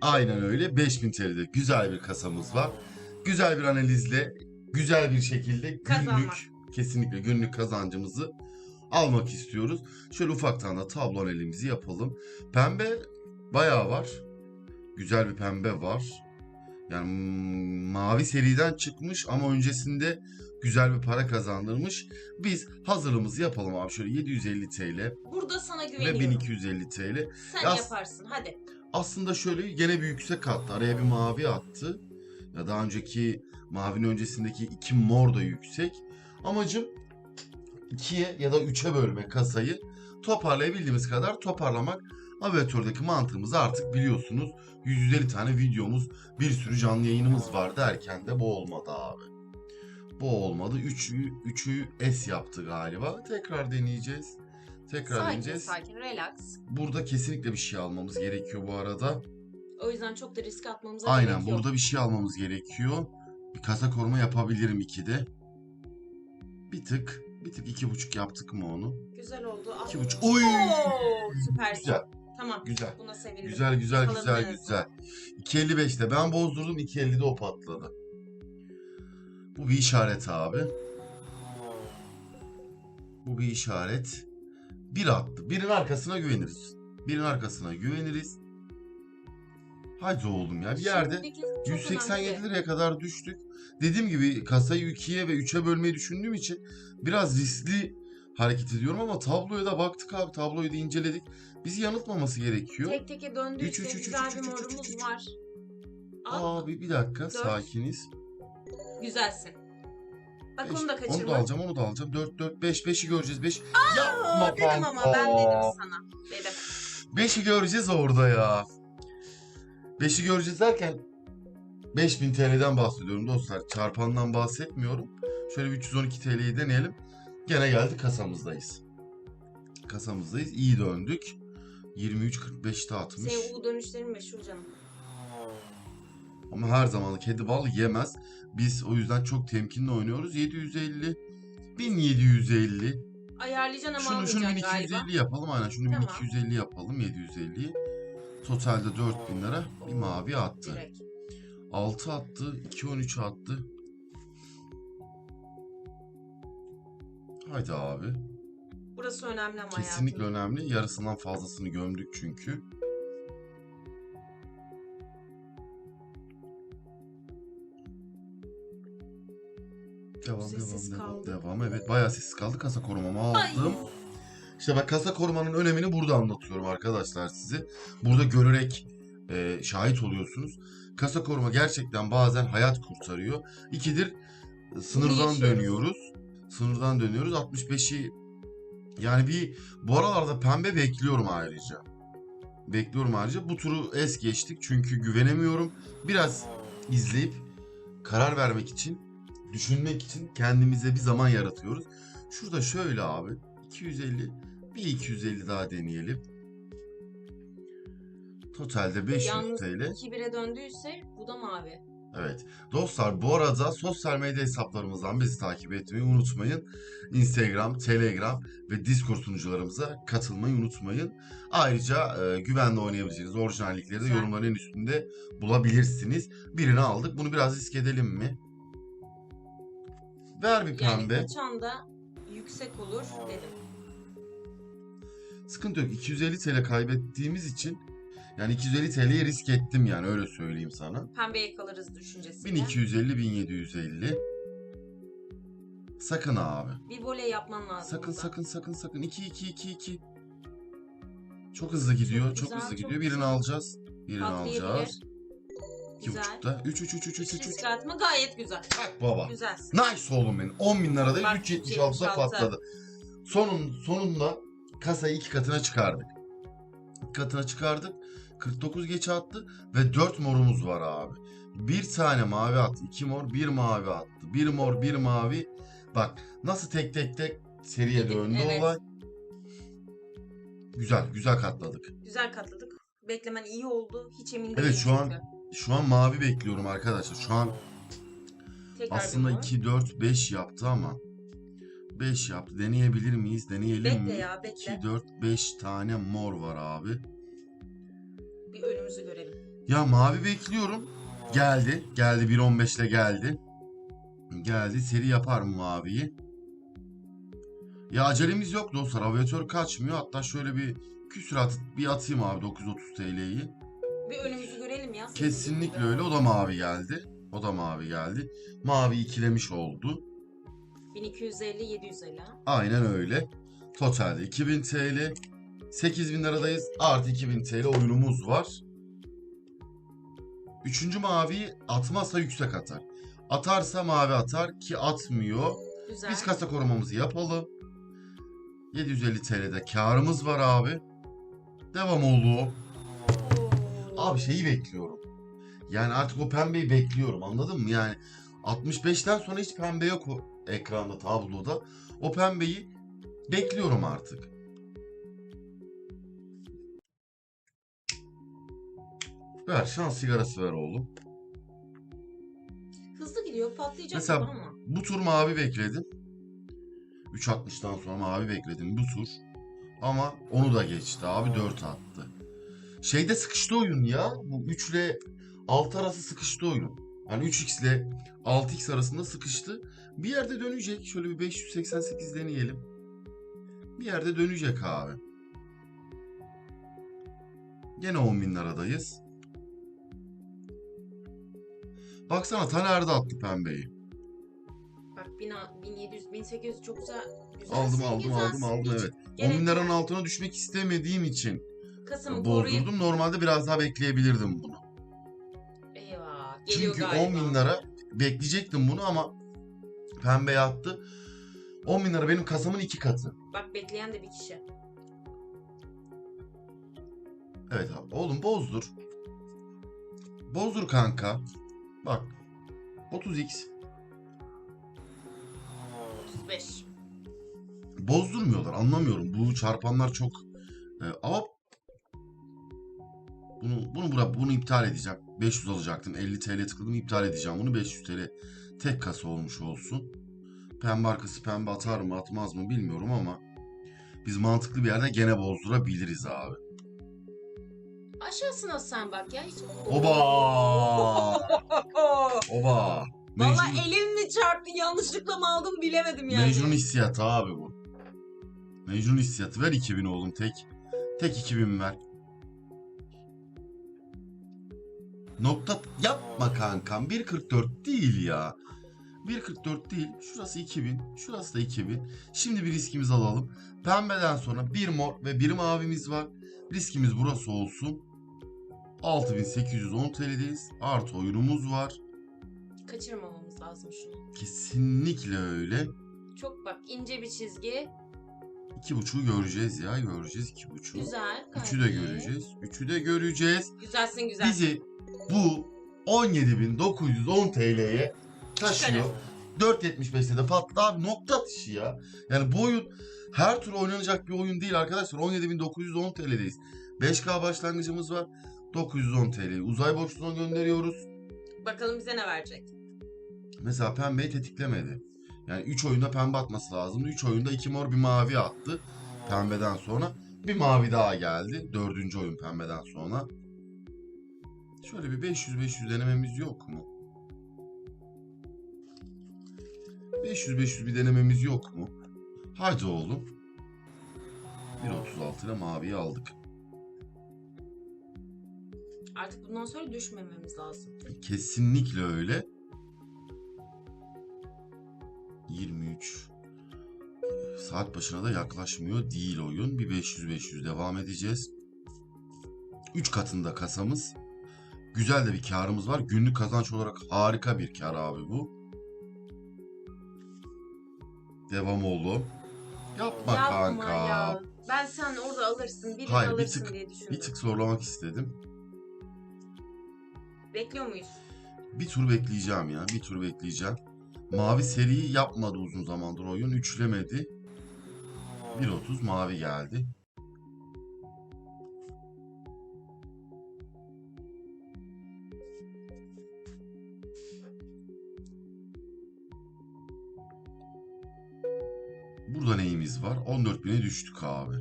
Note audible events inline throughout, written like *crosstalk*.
Aynen öyle. 5000 TL'de güzel bir kasamız var. Güzel bir analizle, güzel bir şekilde günlük, Kazanmak. kesinlikle günlük kazancımızı almak istiyoruz. Şöyle ufaktan da tablo analizimizi yapalım. Pembe bayağı var. Güzel bir pembe var. Yani mavi seriden çıkmış ama öncesinde güzel bir para kazandırmış. Biz hazırlığımızı yapalım abi. Şöyle 750 TL Burada sana ve güveniyorum. 1250 TL. Sen Yaz- yaparsın. Hadi. Aslında şöyle gene bir yüksek attı. Araya bir mavi attı. Ya daha önceki mavinin öncesindeki iki mor da yüksek. Amacım 2'ye ya da 3'e bölmek kasayı. Toparlayabildiğimiz kadar toparlamak. Aviatördeki mantığımızı artık biliyorsunuz. 150 tane videomuz, bir sürü canlı yayınımız var derken de bu olmadı abi. Bu olmadı. 3'ü 3'ü S yaptı galiba. Tekrar deneyeceğiz. Tekrar Sakin deneyeceğiz. sakin relax. Burada kesinlikle bir şey almamız gerekiyor bu arada. O yüzden çok da risk atmamıza Aynen gerek yok. burada bir şey almamız gerekiyor. Bir kasa koruma yapabilirim 2'de. Bir tık, bir tık iki buçuk yaptık mı onu? Güzel oldu. Al. İki buçuk. Oy! Oo, süpersin. Güzel, Tamam. güzel. Buna sevindim. Güzel, güzel, güzel, güzel. 2.55'te ben bozdurdum, 2.50'de o patladı. Bu bir işaret abi. Bu bir işaret. Bir attı. Birin arkasına güveniriz. Birin arkasına güveniriz. Haydi oğlum ya. Bir yerde Şimdiki çok 187 önemli. liraya kadar düştük. Dediğim gibi kasayı 2'ye ve 3'e bölmeyi düşündüğüm için biraz riskli hareket ediyorum ama tabloya da baktık abi. Tabloyu da inceledik. Bizi yanıltmaması gerekiyor. Tek teke üç, üç, güzel bir morumuz var. Al. Abi bir dakika Dört. sakiniz. Güzelsin. Bak Beş. onu da Onu da kaçırma. alacağım onu da alacağım. 4 4 5 5'i göreceğiz 5. Aa, Yapma dedim ama ben dedim sana. Dedim. 5'i göreceğiz orada ya. 5'i göreceğiz derken 5000 TL'den bahsediyorum dostlar. Çarpandan bahsetmiyorum. Şöyle bir 312 TL'yi deneyelim. Gene geldik kasamızdayız. Kasamızdayız. İyi döndük. 23.45'te atmış. Senin U dönüşlerin meşhur canım. Ama her zaman kedi bal yemez. Biz o yüzden çok temkinli oynuyoruz. 750 1750 Ayarlayacaksın ama Şunu, şunu almayacaksın 1250 galiba. yapalım aynen. Şunu Tamam. 1250 yapalım 750. Totalde 4000 lira bir mavi attı. Direkt. 6 attı, 213 attı. Haydi abi. Burası önemli ama Kesinlikle hayatım. önemli. Yarısından fazlasını gömdük çünkü. Devam, Sessiz devam, devam, kaldı. devam. Evet, bayağı sessiz kaldı. Kasa korumamı aldım. İşte bak kasa korumanın önemini burada anlatıyorum arkadaşlar size. Burada görerek e, şahit oluyorsunuz. Kasa koruma gerçekten bazen hayat kurtarıyor. İkidir sınırdan dönüyoruz. Sınırdan dönüyoruz. 65'i yani bir bu aralarda pembe bekliyorum ayrıca. Bekliyorum ayrıca. Bu turu es geçtik çünkü güvenemiyorum. Biraz izleyip karar vermek için, düşünmek için kendimize bir zaman yaratıyoruz. Şurada şöyle abi 250 bir 250 daha deneyelim. Totalde 500 Yalnız TL. 2-1'e döndüyse bu da mavi. Evet. Dostlar bu arada sosyal medya hesaplarımızdan bizi takip etmeyi unutmayın. Instagram, Telegram ve Discord sunucularımıza katılmayı unutmayın. Ayrıca e, güvenle oynayabileceğiniz orijinallikleri de yorumların en üstünde bulabilirsiniz. Birini aldık. Bunu biraz risk edelim mi? Ver bir Yani pembe. kaçan da yüksek olur dedim. Sıkıntı yok. 250 TL kaybettiğimiz için yani 250 TL'ye risk ettim yani öyle söyleyeyim sana. Pembe yakalarız düşüncesiyle. 1250 1750. Sakın abi. Bir voley yapman lazım Sakın burada. sakın sakın sakın. 2 2 2 2. Çok hızlı gidiyor. Çok, güzel, hızlı çok gidiyor. Birini güzel. alacağız. Birini Patlayabilir. alacağız. 2 Güzel. buçukta. 3 3 3 3 3 Hiç 3 3. risk atma gayet güzel. Bak baba. Güzelsin. Nice oğlum benim. 10 bin lira değil Bak, 3.76'da 3.76. patladı. Sonun, sonunda kasayı iki katına çıkardık. İki katına çıkardık. 49 geçe attı ve 4 morumuz var abi. Bir tane mavi attı. iki mor, bir mavi attı. Bir mor, bir mavi. Bak nasıl tek tek tek seriye döndü evet. olay. Güzel, güzel katladık. Güzel katladık. Beklemen iyi oldu. Hiç emin Evet, değilim şu an-. Şu an mavi bekliyorum arkadaşlar. Şu an Tekrar aslında bir mor. 2, 4, 5 yaptı ama 5 yaptı. Deneyebilir miyiz? Deneyelim Bekle mi? ya bekle. 2, 4, 5 tane mor var abi. Bir önümüzü görelim. Ya mavi bekliyorum. Geldi. Geldi 1.15 ile geldi. Geldi. Seri yapar mı maviyi? Ya acelemiz yok dostlar. Aviatör kaçmıyor. Hatta şöyle bir küsurat bir atayım abi 930 TL'yi. Bir önümüzü görelim ya. Kesinlikle öyle. O da mavi geldi. O da mavi geldi. Mavi ikilemiş oldu. 1250 750 ha. Aynen öyle. Totalde 2000 TL. 8000 liradayız. Artı 2000 TL oyunumuz var. Üçüncü maviyi atmazsa yüksek atar. Atarsa mavi atar ki atmıyor. Güzel. Biz kasa korumamızı yapalım. 750 TL'de karımız var abi. Devam oldu. Abi şeyi bekliyorum. Yani artık o pembeyi bekliyorum anladın mı? Yani 65'ten sonra hiç pembe yok o ekranda tabloda. O pembeyi bekliyorum artık. Ver şans sigarası ver oğlum. Hızlı gidiyor patlayacak Mesela- ama. Bu tur mavi bekledim. 3.60'dan sonra mavi bekledim bu tur. Ama onu da geçti abi 4 attı. Şeyde sıkıştı oyun ya. Bu 3 ile 6 arası sıkıştı oyun. Yani 3x ile 6x arasında sıkıştı. Bir yerde dönecek. Şöyle bir 588 deneyelim. Bir yerde dönecek abi. Gene 10 bin liradayız. Baksana Taner'de attı pembeyi. Bak 1000 1700 1800 çok güzel. güzelsin, Aldım aldım aldım aldım evet. 10 gerek bin liranın altına düşmek istemediğim için Kasım'ı koruyup. bozdurdum. Normalde biraz daha bekleyebilirdim bunu. Eyvah. Geliyor Çünkü galiba. 10 bin lira bekleyecektim bunu ama pembe yattı. 10 bin lira benim kasamın iki katı. Bak bekleyen de bir kişi. Evet abi. Oğlum bozdur. Bozdur kanka. Bak. 30x. 35. Bozdurmuyorlar. Anlamıyorum. Bu çarpanlar çok e, ama bunu bunu bura bunu iptal edeceğim. 500 alacaktım. 50 TL tıkladım iptal edeceğim. Bunu 500 TL tek kasa olmuş olsun. Pembe arkası pembe atar mı atmaz mı bilmiyorum ama biz mantıklı bir yerde gene bozdurabiliriz abi. Aşağısına sen bak ya. Hiç... *laughs* Oba! Oba! Valla Mecnun, elim mi çarptı yanlışlıkla mı aldım bilemedim yani. Mecnun hissiyatı abi bu. Mecnun hissiyatı. Ver 2000 oğlum tek. Tek 2000 ver. Nokta yapma kankam. 1.44 değil ya. 1.44 değil. Şurası 2000. Şurası da 2000. Şimdi bir riskimizi alalım. Pembeden sonra bir mor ve bir mavimiz var. Riskimiz burası olsun. 6810 TL'deyiz. Artı oyunumuz var. Kaçırmamamız lazım şunu. Kesinlikle öyle. Çok bak ince bir çizgi. İki buçuğu göreceğiz ya. Göreceğiz iki buçuğu. Güzel. Üçü de iyi. göreceğiz. Üçü de göreceğiz. Güzelsin güzel. Bizi bu 17.910 TL'ye taşıyor. 4.75'te de patladı abi nokta atışı ya. Yani bu oyun her tur oynanacak bir oyun değil arkadaşlar. 17.910 TL'deyiz. 5K başlangıcımız var. 910 TL'yi uzay boşluğuna gönderiyoruz. Bakalım bize ne verecek. Mesela pembeyi tetiklemedi. Yani 3 oyunda pembe atması lazımdı. 3 oyunda 2 mor bir mavi attı. Pembeden sonra. Bir mavi daha geldi. Dördüncü oyun pembeden sonra. Şöyle bir 500-500 denememiz yok mu? 500-500 bir denememiz yok mu? Hadi oğlum. 1.36 ile maviyi aldık. Artık bundan sonra düşmememiz lazım. Kesinlikle öyle. 23 saat başına da yaklaşmıyor değil oyun. Bir 500-500 devam edeceğiz. 3 katında kasamız. Güzel de bir karımız var. Günlük kazanç olarak harika bir kar abi bu. Devam oğlum. Yapma, Yapma kanka. ya. Ben sen orada alırsın, birini Hayır, bir alırsın tık- diye düşündüm. Bir tık zorlamak istedim. Bekliyor muyuz? Bir tur bekleyeceğim ya. Bir tur bekleyeceğim. Mavi seriyi yapmadı uzun zamandır oyun. Üçlemedi. 1.30 mavi geldi. Burada neyimiz var? 14.000'e düştük abi.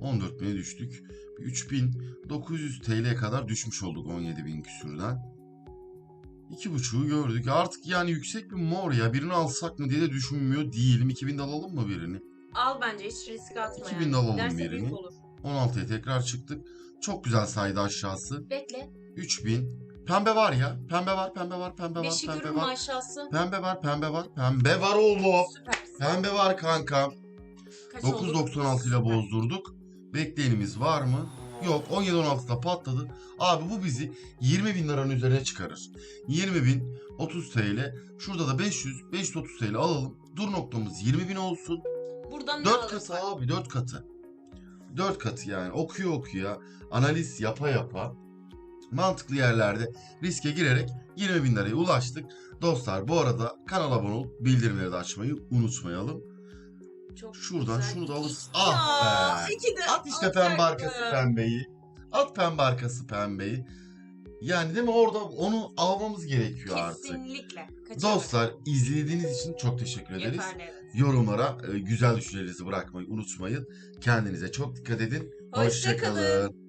14.000'e düştük. 3900 TL'ye kadar düşmüş olduk 17.000 küsürden. 2.5'u gördük. Artık yani yüksek bir mor ya. Birini alsak mı diye de düşünmüyor değilim. 2000'de alalım mı birini? Al bence hiç risk atma 2000 yani. de alalım Giderse birini. büyük olur. 16'ya tekrar çıktık. Çok güzel saydı aşağısı. Bekle. 3000. Pembe var ya. Pembe var, pembe var, pembe var, Beşi pembe var. aşağısı? Pembe var, pembe var. Pembe var oğlum. Süpersin. Pembe var kanka. Kaç oldu? 9.96 ile bozdurduk. Bekleyenimiz var mı? Yok 17-16'da patladı. Abi bu bizi 20 bin liranın üzerine çıkarır. 20 bin 30 TL. Şurada da 500 530 TL alalım. Dur noktamız 20 bin olsun. Buradan ne 4 alırsak. katı abi 4 katı. 4 katı yani okuyor okuya analiz yapa yapa mantıklı yerlerde riske girerek 20 bin liraya ulaştık. Dostlar bu arada kanala abone olup bildirimleri de açmayı unutmayalım. Çok Şuradan güzel. şunu da alırsın. Ah be. iki de At işte pembe arkası pembeyi. At pembe arkası pembeyi. Yani değil mi orada onu almamız gerekiyor artık. Kesinlikle. Dostlar izlediğiniz için çok teşekkür ederiz. Yeterli. Yorumlara e, güzel düşüncelerinizi bırakmayı unutmayın. Kendinize çok dikkat edin. Hoşça kalın. Hoşçakalın.